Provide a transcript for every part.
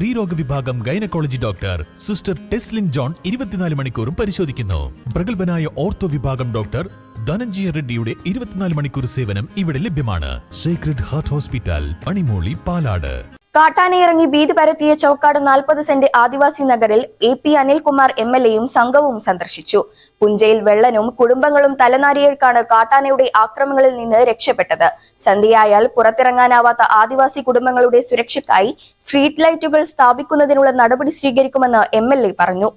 സ്ത്രീരോഗ വിഭാഗം gynaecology doctor sister Teslin John ഇരുപത്തിനാല് മണിക്കൂറും പരിശോധിക്കുന്നു. പ്രഗത്ഭനായ ഓർത്തോ വിഭാഗം ഡോക്ടർ ധനഞ്ജയ റെഡ്ഡിയുടെ ഇരുപത്തിനാല് മണിക്കൂർ സേവനം ഇവിടെ ലഭ്യമാണ്. Sacred heart hospital Panimooli Palad. കാട്ടാനയിറങ്ങി ഭീതി പരത്തിയ ചൌക്കാട് നാൽപ്പത് സെന്റ് ആദിവാസി നഗറിൽ A P Anilkumar M L എയും സംഘവും സന്ദർശിച്ചു. പുഞ്ചയിൽ വെള്ളനും കുടുംബങ്ങളും തലനാരിയേക്കാണ് കാട്ടാനയുടെ ആക്രമണങ്ങളിൽ നിന്ന് രക്ഷപ്പെട്ടത്. സന്ധ്യയായാൽ പുറത്തിറങ്ങാനാവാത്ത ആദിവാസി കുടുംബങ്ങളുടെ സുരക്ഷയ്ക്കായി സ്ട്രീറ്റ് ലൈറ്റുകൾ സ്ഥാപിക്കുന്നതിനുള്ള നടപടി സ്വീകരിക്കുമെന്ന് എം പറഞ്ഞു.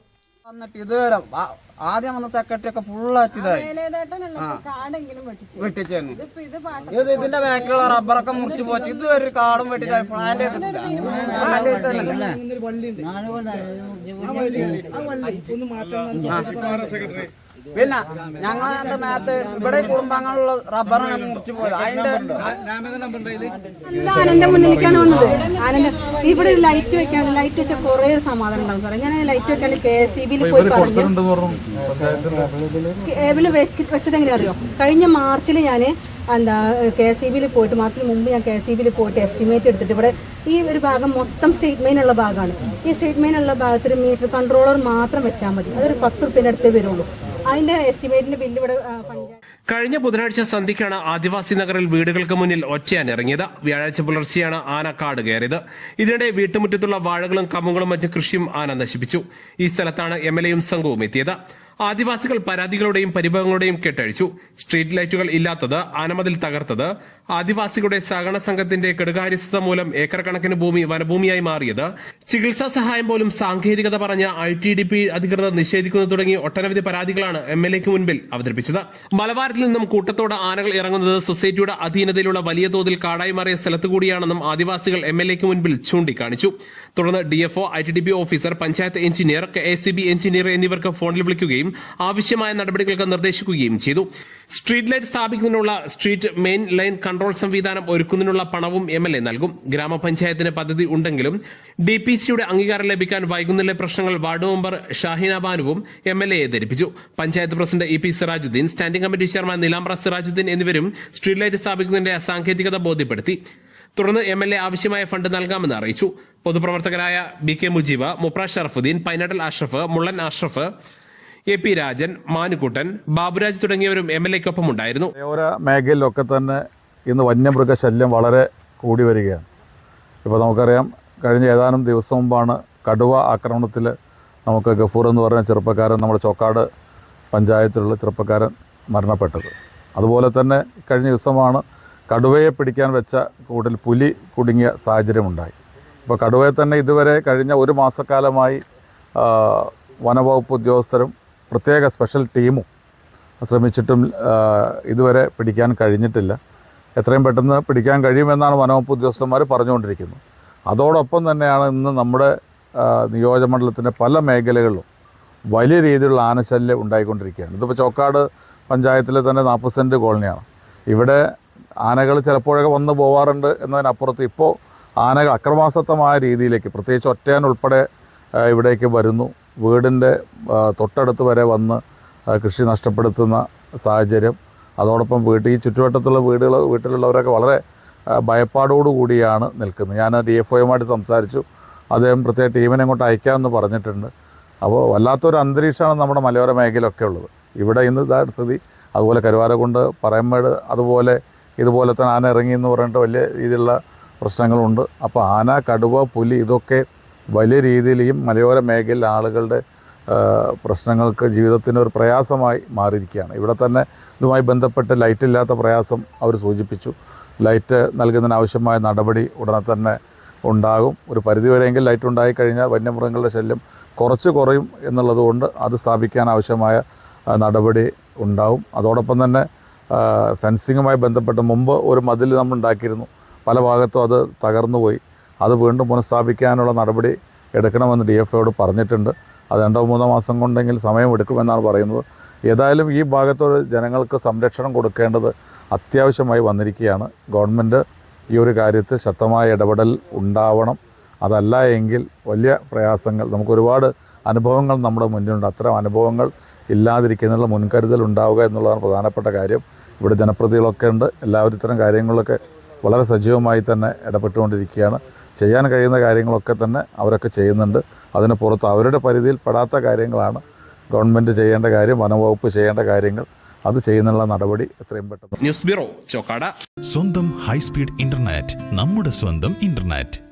ആദ്യം വന്ന സെക്രട്ടറി ഒക്കെ ഫുള്ളായിട്ട് ഇതായി. വെട്ടിച്ചു. ഇത് ഇത് ഇതിന്റെ ബാക്കിലുള്ള റബ്ബറൊക്കെ മുറിച്ച് പോച്ചു ഇതുവരെ ഒരു കാടും വെട്ടിച്ചു പ്ലാന്റ് ചെയ്തിട്ടില്ല. പിന്നെ ഞങ്ങളെ മേത്ത് ഇവിടെ കുടുംബാംഗങ്ങളുള്ള റബ്ബറാണ് മുറിച്ചു പോയത്. അതിന്റെ ആനന്റെ മുന്നിലേക്കാണ് വന്നത്. ആനന്റെ ഇവിടെ ഒരു ലൈറ്റ് വെക്കാണ് ലൈറ്റ് വെച്ച കുറെ സമാധാനം ഉണ്ടാവും സാറേ. ഞാൻ ലൈറ്റ് വെക്കാണ്ട് കെ എസ് ബിയിൽ പോയി പറഞ്ഞു കേബിൾ വെച്ചത് എങ്ങനെ അറിയോ? കഴിഞ്ഞ മാർച്ചിൽ ഞാൻ എന്താ കെ എസ് സി ബിയിൽ പോയിട്ട് മാർച്ചിന് മുമ്പ് ഞാൻ കെ എസ് സി ബിയിൽ പോയിട്ട് എസ്റ്റിമേറ്റ് എടുത്തിട്ട് ഇവിടെ ഈ ഒരു ഭാഗം മൊത്തം സ്റ്റേറ്റ് മെയിൻ ഉള്ള ഭാഗമാണ്. ഈ സ്റ്റേറ്റ് മെയിൻ ഉള്ള ഭാഗത്ത് ഒരു മീറ്റർ കൺട്രോളർ മാത്രം വെച്ചാൽ മതി. അതൊരു പത്ത് റുപ്യന്റെ അടുത്തേ വരുള്ളൂ. എസ്റ്റിമേറ്റിന്റെ ഇവിടെ കഴിഞ്ഞ ബുധനാഴ്ച സന്ധ്യയ്ക്കാണ് ആദിവാസി നഗറിൽ വീടുകൾക്ക് മുന്നിൽ ഒറ്റയാൻ ഇറങ്ങിയത്. വ്യാഴാഴ്ച പുലർച്ചെയാണ് ആന കാട് കയറിയത്. ഇതിനിടെ വീട്ടുമുറ്റത്തുള്ള വാഴകളും കമ്മുകളും മറ്റു കൃഷിയും ആന നശിപ്പിച്ചു. ഈ സ്ഥലത്താണ് എം എൽ എയും സംഘവും എത്തിയത്. ആദിവാസികൾ പരാതികളുടെയും പരിഭവങ്ങളുടെയും കെട്ടഴിച്ചു. സ്ട്രീറ്റ് ലൈറ്റുകൾ ഇല്ലാത്തത് ആനമതിൽ തകർത്തത് ആദിവാസികളുടെ സഹകരണ സംഘത്തിന്റെ കെടുകാര്യസ്ഥത മൂലം ഏക്കർ കണക്കിന് ഭൂമി വനഭൂമിയായി മാറിയത് ചികിത്സാ സഹായം പോലും സാങ്കേതികത പറഞ്ഞ ഐ ടി ഡി പി അധികൃതർ നിഷേധിക്കുന്നത് തുടങ്ങി ഒട്ടനവധി പരാതികളാണ് എം എൽ എക്ക് മുൻപിൽ അവതരിപ്പിച്ചത്. മലബാരത്തിൽ നിന്നും കൂട്ടത്തോടെ ആനകൾ ഇറങ്ങുന്നത് സൊസൈറ്റിയുടെ അധീനതയിലുള്ള വലിയ തോതിൽ കാടായി മാറിയ സ്ഥലത്തു കൂടിയാണെന്നും ആദിവാസികൾ എം എൽ എക്ക് മുൻപിൽ ചൂണ്ടിക്കാണിച്ചു. തുടർന്ന് D DFO I T D P officer panchayat engineer K S C B engineer എന്നിവർക്ക് ഫോണിൽ വിളിക്കുകയും ആവശ്യമായ നടപടികൾക്ക് നിർദ്ദേശിക്കുകയും ചെയ്തു. സ്ട്രീറ്റ് ലൈറ്റ് സ്ഥാപിക്കുന്നതിനുള്ള സ്ട്രീറ്റ് മെയിൻ ലൈൻ കൺട്രോൾ സംവിധാനം ഒരുക്കുന്നതിനുള്ള പണവും എം എൽ എ നൽകും. ഗ്രാമപഞ്ചായത്തിന് പദ്ധതി ഉണ്ടെങ്കിലും ഡി പി സിയുടെ അംഗീകാരം ലഭിക്കാൻ വൈകുന്നിലെ പ്രശ്നങ്ങൾ വാർഡ് മെമ്പർ ഷാഹിന ബാനുവും എം എൽ എയെ ധരിപ്പിച്ചു. Panchayat president E P Sirajuddin standing committee chairman Nilambra Sirajuddin എന്നിവരും സ്ട്രീറ്റ് ലൈറ്റ് സ്ഥാപിക്കുന്നതിന്റെ സാങ്കേതികത ബോധ്യപ്പെടുത്തി. തുടർന്ന് എം എൽ എ ആവശ്യമായ ഫണ്ട് നൽകാമെന്ന് അറിയിച്ചു. പൊതുപ്രവർത്തകരായ B K Mujeeb Mupra Sharafuddin Painattil Ashraf Mullan Ashraf A P Rajan Manukuttan Baburaj തുടങ്ങിയവരും എം എൽ എക്കൊപ്പം ഉണ്ടായിരുന്നു. മലയോര മേഖലയിലൊക്കെ തന്നെ ഇന്ന് വന്യമൃഗശല്യം വളരെ കൂടി വരികയാണ്. ഇപ്പോൾ നമുക്കറിയാം കഴിഞ്ഞ ഏതാനും ദിവസം മുമ്പാണ് കടുവ ആക്രമണത്തിൽ നമുക്ക് ഗഫൂർ എന്ന് പറഞ്ഞ ചെറുപ്പക്കാരൻ നമ്മുടെ ചോക്കാട് പഞ്ചായത്തിലുള്ള ചെറുപ്പക്കാരൻ മരണപ്പെട്ടത്. അതുപോലെ തന്നെ കഴിഞ്ഞ ദിവസമാണ് കടുവയെ പിടിക്കാൻ വെച്ച കൂട്ടിൽ പുലി കുടുങ്ങിയ സാഹചര്യമുണ്ടായി. ഇപ്പോൾ കടുവയെ തന്നെ ഇതുവരെ കഴിഞ്ഞ ഒരു മാസക്കാലമായി വനവകുപ്പ് ഉദ്യോഗസ്ഥരും പ്രത്യേക സ്പെഷ്യൽ ടീമും ശ്രമിച്ചിട്ടും ഇതുവരെ പിടിക്കാൻ കഴിഞ്ഞിട്ടില്ല. എത്രയും പെട്ടെന്ന് പിടിക്കാൻ കഴിയുമെന്നാണ് വനവകുപ്പ് ഉദ്യോഗസ്ഥന്മാർ പറഞ്ഞുകൊണ്ടിരിക്കുന്നത്. അതോടൊപ്പം തന്നെയാണ് ഇന്ന് നമ്മുടെ നിയോജകമണ്ഡലത്തിന്റെ പല മേഖലകളിലും വലിയ രീതിയിലുള്ള ആനശല്യം ഉണ്ടായിക്കൊണ്ടിരിക്കുകയാണ്. ഇതിപ്പോൾ ചോക്കാട് പഞ്ചായത്തിലെ തന്നെ നാൽപ്പത് സെന്റ് കോളനിയാണ്. ഇവിടെ ആനകൾ ചിലപ്പോഴൊക്കെ വന്ന് പോവാറുണ്ട് എന്നതിനപ്പുറത്ത് ഇപ്പോൾ ആനകൾ അക്രമാസക്തമായ രീതിയിലേക്ക് പ്രത്യേകിച്ച് ഒറ്റയാൻ ഉൾപ്പെടെ ഇവിടേക്ക് വരുന്നു. വീടിന്റെ തൊട്ടടുത്ത് വരെ വന്ന് കൃഷി നഷ്ടപ്പെടുത്തുന്ന സാഹചര്യം. അതോടൊപ്പം വീട്ടിൽ ഈ ചുറ്റുവട്ടത്തുള്ള വീടുകൾ വീട്ടിലുള്ളവരൊക്കെ വളരെ ഭയപ്പാടോടുകൂടിയാണ് നിൽക്കുന്നത്. ഞാൻ ഡി എഫ് ഒയുമായിട്ട് സംസാരിച്ചു. അദ്ദേഹം പ്രത്യേക ടീമിനെ അങ്ങോട്ട് അയക്കാമെന്ന് പറഞ്ഞിട്ടുണ്ട്. അപ്പോൾ വല്ലാത്തൊരു അന്തരീക്ഷമാണ് നമ്മുടെ മലയോര മേഖലയൊക്കെ ഉള്ളത്. ഇവിടെ ഇന്ന് ഇതാണ് സ്ഥിതി. അതുപോലെ കരുവാരക്കുണ്ട് പറയമ്മേട് അതുപോലെ ഇതുപോലെ തന്നെ ആന ഇറങ്ങി എന്ന് പറഞ്ഞിട്ട് വലിയ രീതിയിലുള്ള പ്രശ്നങ്ങളുണ്ട്. അപ്പോൾ ആന കടുവ പുലി ഇതൊക്കെ വലിയ രീതിയിലും മലയോര മേഖലയിൽ ആളുകളുടെ പ്രശ്നങ്ങൾക്ക് ജീവിതത്തിന് ഒരു പ്രയാസമായി മാറിയിരിക്കുകയാണ്. ഇവിടെ തന്നെ ഇതുമായി ബന്ധപ്പെട്ട് ലൈറ്റ് ഇല്ലാത്ത പ്രയാസം അവർ സൂചിപ്പിച്ചു. ലൈറ്റ് നൽകുന്നതിന് ആവശ്യമായ നടപടി ഉടനെ തന്നെ ഉണ്ടാകും. ഒരു പരിധിവരെയെങ്കിൽ ലൈറ്റ് ഉണ്ടായിക്കഴിഞ്ഞാൽ വന്യമൃഗങ്ങളുടെ ശല്യം കുറച്ച് കുറയും എന്നുള്ളതുകൊണ്ട് അത് സ്ഥാപിക്കാൻ ആവശ്യമായ നടപടി ഉണ്ടാവും. അതോടൊപ്പം തന്നെ ഫെൻസിങ്ങുമായി ബന്ധപ്പെട്ട് മുമ്പ് ഒരു മതിൽ നമ്മൾ ഉണ്ടാക്കിയിരുന്നു. പല ഭാഗത്തും അത് തകർന്നു പോയി അത് വീണ്ടും പുനഃസ്ഥാപിക്കാനുള്ള നടപടി എടുക്കണമെന്ന് ഡി എഫ് ഒയോട് പറഞ്ഞിട്ടുണ്ട്. അത് രണ്ടോ മൂന്നോ മാസം കൊണ്ടെങ്കിൽ സമയമെടുക്കുമെന്നാണ് പറയുന്നത്. ഏതായാലും ഈ ഭാഗത്തോട് ജനങ്ങൾക്ക് സംരക്ഷണം കൊടുക്കേണ്ടത് അത്യാവശ്യമായി വന്നിരിക്കുകയാണ്. ഗവൺമെന്റ് ഈ ഒരു കാര്യത്തിൽ ശക്തമായ ഇടപെടൽ ഉണ്ടാവണം. അതല്ല എങ്കിൽ വലിയ പ്രയാസങ്ങൾ നമുക്ക് ഒരുപാട് അനുഭവങ്ങൾ നമ്മുടെ മുന്നിലുണ്ട്. അത്തരം അനുഭവങ്ങൾ ഇല്ലാതിരിക്കുന്നതിനുള്ള മുൻകരുതൽ ഉണ്ടാവുക എന്നുള്ളതാണ് പ്രധാനപ്പെട്ട കാര്യം. ഇവിടെ ജനപ്രതികളൊക്കെ ഉണ്ട്. എല്ലാവരും ഇത്തരം കാര്യങ്ങളിലൊക്കെ വളരെ സജീവമായി തന്നെ ഇടപെട്ടുകൊണ്ടിരിക്കുകയാണ്. ചെയ്യാൻ കഴിയുന്ന കാര്യങ്ങളൊക്കെ തന്നെ അവരൊക്കെ ചെയ്യുന്നുണ്ട്. അതിന് പുറത്ത് അവരുടെ പരിധിയിൽ പെടാത്ത കാര്യങ്ങളാണ് ഗവൺമെന്റ് ചെയ്യേണ്ട കാര്യം വനംവകുപ്പ് ചെയ്യേണ്ട കാര്യങ്ങൾ. അത് ചെയ്യുന്നുള്ള നടപടി എത്രയും പെട്ടെന്ന് ന്യൂസ് ബ്യൂറോ ചോക്കാട്. സ്വന്തം ഹൈസ്പീഡ് ഇന്റർനെറ്റ് നമ്മുടെ സ്വന്തം ഇന്റർനെറ്റ്.